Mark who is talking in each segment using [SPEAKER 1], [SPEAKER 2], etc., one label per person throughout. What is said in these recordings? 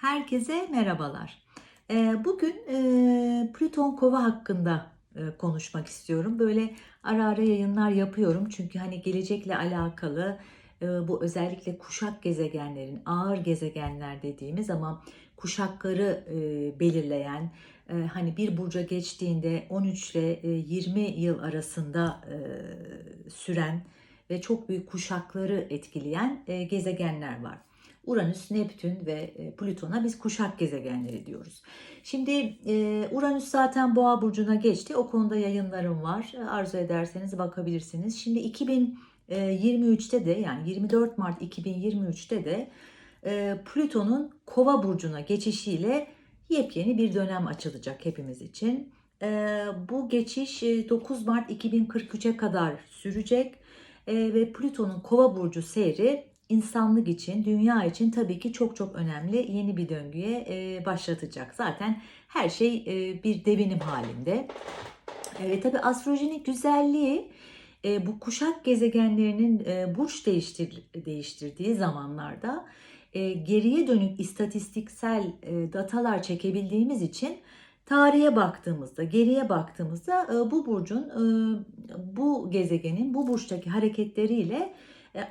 [SPEAKER 1] Herkese merhabalar. Ee, Bugün e, Plüton Kova hakkında e, konuşmak istiyorum. Böyle ara ara yayınlar yapıyorum çünkü hani gelecekle alakalı e, bu özellikle kuşak gezegenlerin ağır gezegenler dediğimiz ama kuşakları belirleyen hani bir burca geçtiğinde 13 ile 20 yıl arasında süren ve çok büyük kuşakları etkileyen gezegenler var. Uranüs, Neptün ve e, Plüton'a biz kuşak gezegenleri diyoruz. Şimdi e, Uranüs zaten Boğa burcuna geçti. O konuda yayınlarım var. Arzu ederseniz bakabilirsiniz. Şimdi 2023'te de yani 24 Mart 2023'te de e, Plüton'un Kova burcuna geçişiyle yepyeni bir dönem açılacak hepimiz için. Bu geçiş 9 Mart 2043'e kadar sürecek ve Plüton'un Kova burcu seyri insanlık için, dünya için tabii ki çok çok önemli yeni bir döngüye başlatacak. Zaten her şey bir devinim halinde. E, tabii astrolojinin güzelliği bu kuşak gezegenlerinin burç değiştir, değiştirdiği zamanlarda geriye dönük istatistiksel datalar çekebildiğimiz için tarihe baktığımızda, geriye baktığımızda bu burcun, bu gezegenin, bu burçtaki hareketleriyle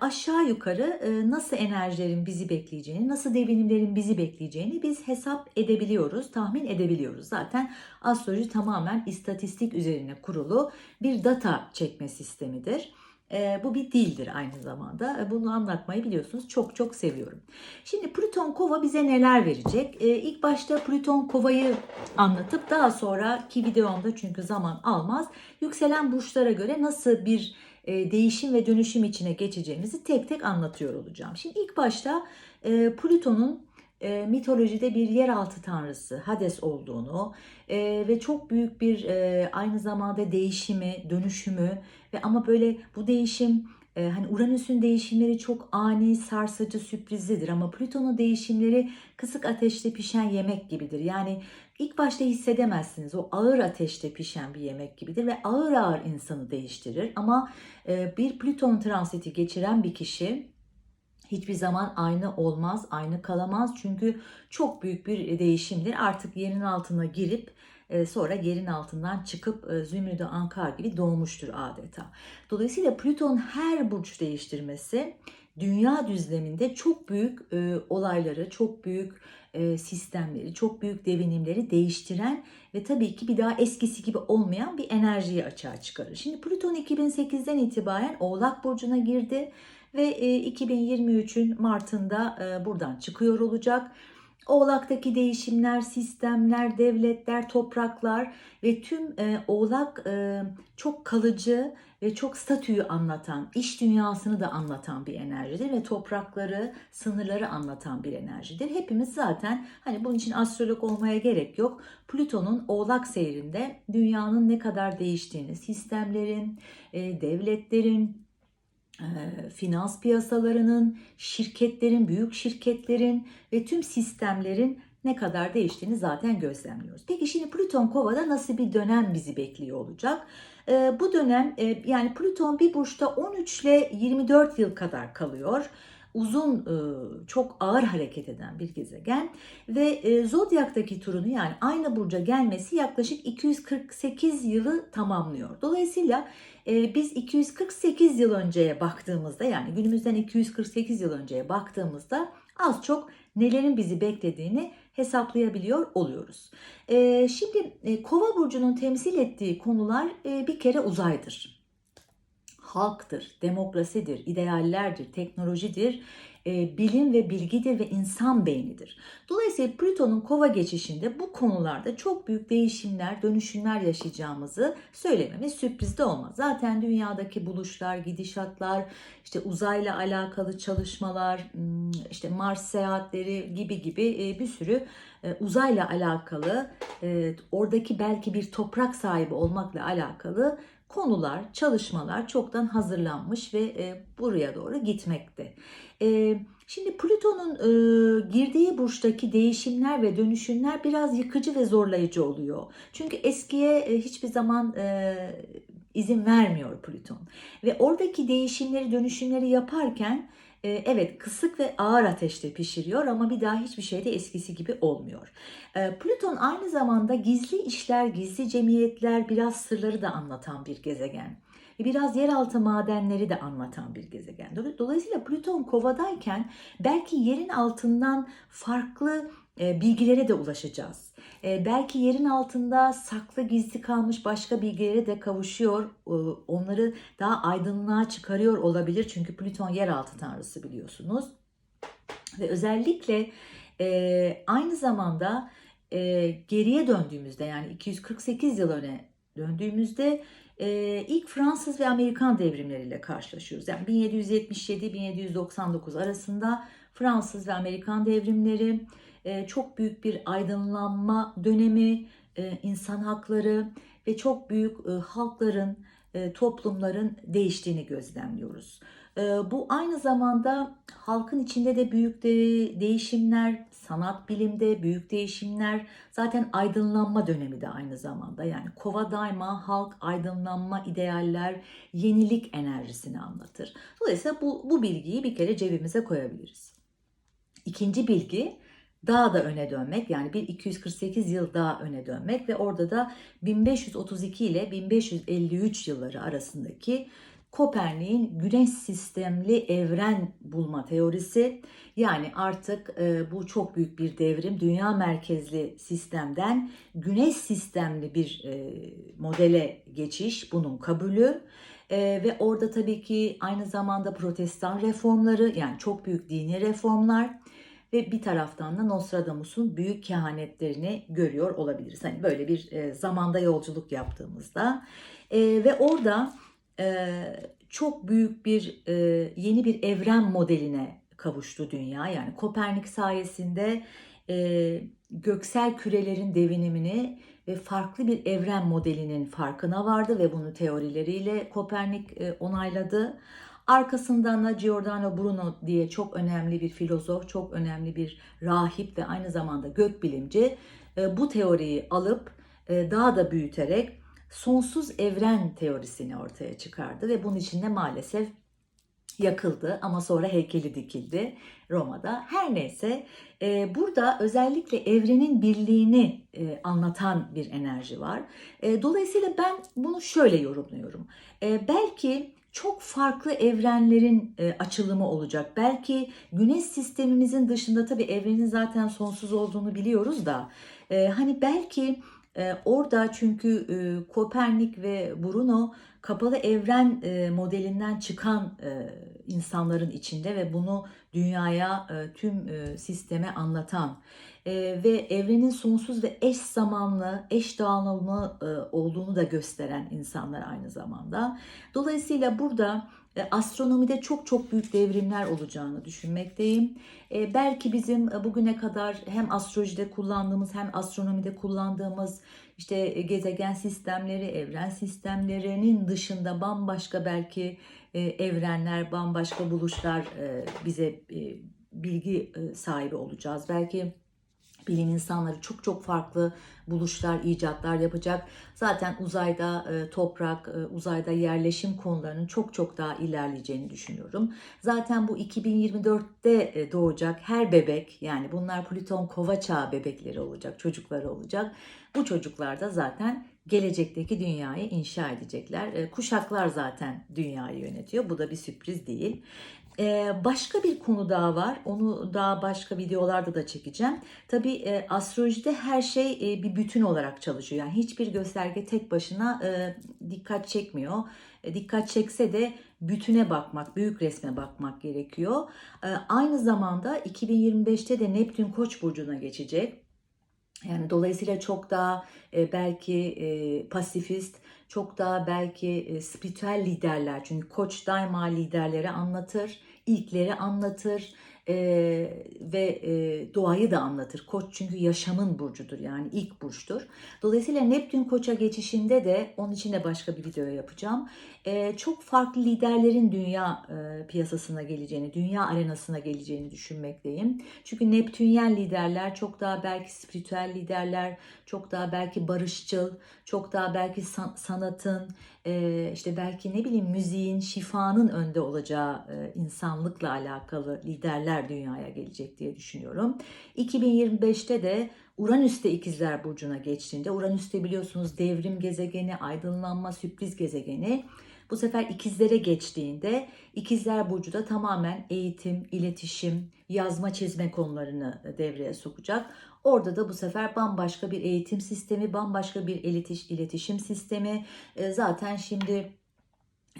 [SPEAKER 1] aşağı yukarı e, nasıl enerjilerin bizi bekleyeceğini, nasıl devinimlerin bizi bekleyeceğini biz hesap edebiliyoruz, tahmin edebiliyoruz. Zaten astroloji tamamen istatistik üzerine kurulu bir data çekme sistemidir. E, bu bir dildir aynı zamanda. Bunu anlatmayı biliyorsunuz. Çok çok seviyorum. Şimdi Plüton Kova bize neler verecek? E, ilk başta Plüton Kova'yı anlatıp daha sonraki videomda çünkü zaman almaz. Yükselen burçlara göre nasıl bir e, değişim ve dönüşüm içine geçeceğimizi tek tek anlatıyor olacağım. Şimdi ilk başta e, Plüton'un e, mitolojide bir yeraltı tanrısı Hades olduğunu ve çok büyük bir aynı zamanda değişimi, dönüşümü ve ama böyle bu değişim hani Uranüs'ün değişimleri çok ani, sarsıcı, sürprizlidir ama Plüton'un değişimleri kısık ateşte pişen yemek gibidir. Yani İlk başta hissedemezsiniz. O ağır ateşte pişen bir yemek gibidir ve ağır ağır insanı değiştirir. Ama e, bir Plüton transiti geçiren bir kişi hiçbir zaman aynı olmaz, aynı kalamaz. Çünkü çok büyük bir değişimdir. Artık yerin altına girip e, sonra yerin altından çıkıp e, Zümrüt Ankar gibi doğmuştur adeta. Dolayısıyla Plüton her burç değiştirmesi dünya düzleminde çok büyük olayları, çok büyük e, sistemleri, çok büyük devinimleri değiştiren ve tabii ki bir daha eskisi gibi olmayan bir enerjiyi açığa çıkarır. Şimdi Plüton 2008'den itibaren Oğlak Burcu'na girdi ve 2023'ün e, Mart'ında e, buradan çıkıyor olacak. Oğlak'taki değişimler, sistemler, devletler, topraklar ve tüm e, Oğlak çok kalıcı ve çok statüyü anlatan, iş dünyasını da anlatan bir enerjidir ve toprakları, sınırları anlatan bir enerjidir. Hepimiz zaten hani bunun için astrolog olmaya gerek yok. Plüton'un Oğlak seyrinde dünyanın ne kadar değiştiğini, sistemlerin, devletlerin, finans piyasalarının, şirketlerin, büyük şirketlerin ve tüm sistemlerin ne kadar değiştiğini zaten gözlemliyoruz. Peki şimdi Plüton Kova'da nasıl bir dönem bizi bekliyor olacak? Bu dönem yani Plüton bir burçta 13 ile 24 yıl kadar kalıyor uzun çok ağır hareket eden bir gezegen ve zodyaktaki turunu yani aynı burca gelmesi yaklaşık 248 yılı tamamlıyor. Dolayısıyla biz 248 yıl önceye baktığımızda yani günümüzden 248 yıl önceye baktığımızda az çok nelerin bizi beklediğini hesaplayabiliyor oluyoruz. Şimdi Kova burcunun temsil ettiği konular bir kere uzaydır halktır, demokrasidir, ideallerdir, teknolojidir, e, bilim ve bilgidir ve insan beynidir. Dolayısıyla Plüton'un kova geçişinde bu konularda çok büyük değişimler, dönüşümler yaşayacağımızı söylememiz sürpriz de olmaz. Zaten dünyadaki buluşlar, gidişatlar, işte uzayla alakalı çalışmalar, hmm, işte Mars seyahatleri gibi gibi e, bir sürü e, uzayla alakalı, oradaki belki bir toprak sahibi olmakla alakalı konular, çalışmalar çoktan hazırlanmış ve e, buraya doğru gitmekte. E, şimdi Plüton'un e, girdiği burçtaki değişimler ve dönüşümler biraz yıkıcı ve zorlayıcı oluyor. Çünkü eskiye e, hiçbir zaman e, izin vermiyor Plüton. Ve oradaki değişimleri, dönüşümleri yaparken e, evet kısık ve ağır ateşte pişiriyor ama bir daha hiçbir şey de eskisi gibi olmuyor. E, Plüton aynı zamanda gizli işler, gizli cemiyetler, biraz sırları da anlatan bir gezegen. Ve Biraz yeraltı madenleri de anlatan bir gezegen. Dolayı- Dolayısıyla Plüton kovadayken belki yerin altından farklı e, bilgilere de ulaşacağız. E, belki yerin altında saklı gizli kalmış başka bilgilere de kavuşuyor. E, onları daha aydınlığa çıkarıyor olabilir. Çünkü Plüton yeraltı tanrısı biliyorsunuz. Ve özellikle e, aynı zamanda e, geriye döndüğümüzde yani 248 yıl öne döndüğümüzde e, ilk Fransız ve Amerikan devrimleriyle karşılaşıyoruz. Yani 1777-1799 arasında Fransız ve Amerikan devrimleri e, çok büyük bir aydınlanma dönemi, e, insan hakları ve çok büyük e, halkların, e, toplumların değiştiğini gözlemliyoruz. E, Bu aynı zamanda halkın içinde de büyük de değişimler, sanat bilimde büyük değişimler, zaten aydınlanma dönemi de aynı zamanda. Yani kova daima halk, aydınlanma, idealler, yenilik enerjisini anlatır. Dolayısıyla bu, bu bilgiyi bir kere cebimize koyabiliriz. İkinci bilgi daha da öne dönmek yani bir 248 yıl daha öne dönmek ve orada da 1532 ile 1553 yılları arasındaki Kopernik'in güneş sistemli evren bulma teorisi. Yani artık e, bu çok büyük bir devrim. Dünya merkezli sistemden güneş sistemli bir e, modele geçiş bunun kabulü. E, ve orada tabii ki aynı zamanda protestan reformları yani çok büyük dini reformlar ve bir taraftan da Nostradamus'un büyük kehanetlerini görüyor olabiliriz. Hani böyle bir e, zamanda yolculuk yaptığımızda. E, ve orada çok büyük bir yeni bir evren modeline kavuştu dünya. Yani Kopernik sayesinde göksel kürelerin devinimini ve farklı bir evren modelinin farkına vardı ve bunu teorileriyle Kopernik onayladı. Arkasından da Giordano Bruno diye çok önemli bir filozof, çok önemli bir rahip ve aynı zamanda gökbilimci bu teoriyi alıp daha da büyüterek sonsuz evren teorisini ortaya çıkardı ve bunun içinde maalesef yakıldı ama sonra heykeli dikildi Roma'da. Her neyse e, burada özellikle evrenin birliğini e, anlatan bir enerji var. E, dolayısıyla ben bunu şöyle yorumluyorum. E, belki çok farklı evrenlerin e, açılımı olacak. Belki güneş sistemimizin dışında tabii evrenin zaten sonsuz olduğunu biliyoruz da e, hani belki orada çünkü e, Kopernik ve Bruno kapalı evren e, modelinden çıkan e, insanların içinde ve bunu dünyaya tüm sisteme anlatan ve evrenin sonsuz ve eş zamanlı, eş dağılımlı olduğunu da gösteren insanlar aynı zamanda. Dolayısıyla burada astronomide çok çok büyük devrimler olacağını düşünmekteyim. E, belki bizim e, bugüne kadar hem astrolojide kullandığımız hem astronomide kullandığımız işte e, gezegen sistemleri, evren sistemlerinin dışında bambaşka belki e, evrenler, bambaşka buluşlar bize bilgi sahibi olacağız. Belki bilim insanları çok çok farklı buluşlar, icatlar yapacak. Zaten uzayda e, toprak, e, uzayda yerleşim konularının çok çok daha ilerleyeceğini düşünüyorum. Zaten bu 2024'te e, doğacak her bebek yani bunlar Plüton kova çağı bebekleri olacak, çocukları olacak. Bu çocuklar da zaten gelecekteki dünyayı inşa edecekler. E, Kuşaklar zaten dünyayı yönetiyor. Bu da bir sürpriz değil. Ee, başka bir konu daha var. Onu daha başka videolarda da çekeceğim. Tabii e, astrolojide her şey e, bir bütün olarak çalışıyor. Yani hiçbir gösterge tek başına e, dikkat çekmiyor. E, dikkat çekse de bütüne bakmak, büyük resme bakmak gerekiyor. E, aynı zamanda 2025'te de Neptün Koç burcuna geçecek. Yani dolayısıyla çok daha e, belki e, pasifist, çok daha belki e, spiritüel liderler. Çünkü koç daima liderleri anlatır, ilkleri anlatır e, ve e, doğayı da anlatır. Koç çünkü yaşamın burcudur yani ilk burçtur. Dolayısıyla Neptün koça geçişinde de onun için de başka bir video yapacağım. E, çok farklı liderlerin dünya e, piyasasına geleceğini, dünya arenasına geleceğini düşünmekteyim. Çünkü Neptünyen liderler çok daha belki spiritüel liderler, çok daha belki barışçıl, çok daha belki san- sanatın, e, işte belki ne bileyim müziğin, şifanın önde olacağı insanlıkla alakalı liderler dünyaya gelecek diye düşünüyorum. 2025'te de Uranüs'te ikizler Burcu'na geçtiğinde, Uranüs'te biliyorsunuz devrim gezegeni, aydınlanma, sürpriz gezegeni. Bu sefer ikizlere geçtiğinde ikizler burcu da tamamen eğitim, iletişim, yazma çizme konularını devreye sokacak. Orada da bu sefer bambaşka bir eğitim sistemi, bambaşka bir iletiş, iletişim sistemi. E, Zaten şimdi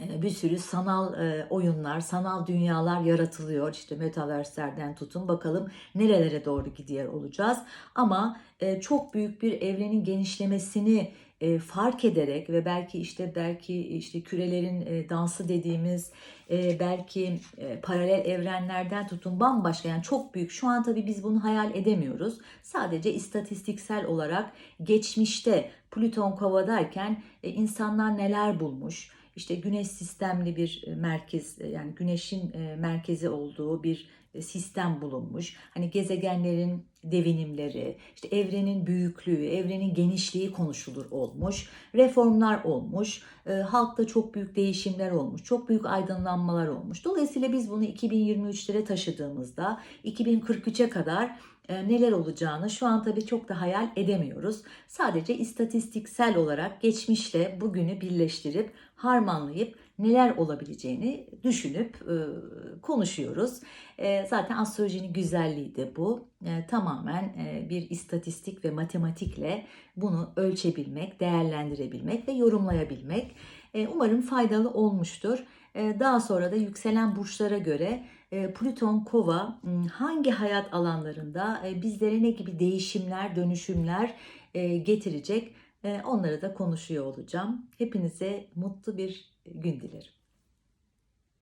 [SPEAKER 1] e, bir sürü sanal e, oyunlar, sanal dünyalar yaratılıyor. İşte metaverse'lerden tutun bakalım nerelere doğru gidiyor olacağız. Ama çok büyük bir evrenin genişlemesini e, fark ederek ve belki işte belki işte kürelerin e, dansı dediğimiz e, belki e, paralel evrenlerden tutun bambaşka yani çok büyük. Şu an tabii biz bunu hayal edemiyoruz. Sadece istatistiksel olarak geçmişte Plüton kovadayken e, insanlar neler bulmuş? işte güneş sistemli bir e, merkez e, yani güneşin e, merkezi olduğu bir sistem bulunmuş. Hani gezegenlerin devinimleri, işte evrenin büyüklüğü, evrenin genişliği konuşulur olmuş. Reformlar olmuş. Halkta çok büyük değişimler olmuş. Çok büyük aydınlanmalar olmuş. Dolayısıyla biz bunu 2023'lere taşıdığımızda 2043'e kadar neler olacağını şu an tabii çok da hayal edemiyoruz. Sadece istatistiksel olarak geçmişle bugünü birleştirip harmanlayıp neler olabileceğini düşünüp e, konuşuyoruz. E, zaten astrolojinin güzelliği de bu. E, tamamen bir istatistik ve matematikle bunu ölçebilmek, değerlendirebilmek ve yorumlayabilmek. Umarım faydalı olmuştur. Daha sonra da yükselen burçlara göre Plüton Kova hangi hayat alanlarında bizlere ne gibi değişimler, dönüşümler getirecek onları da konuşuyor olacağım. Hepinize mutlu bir gün dilerim.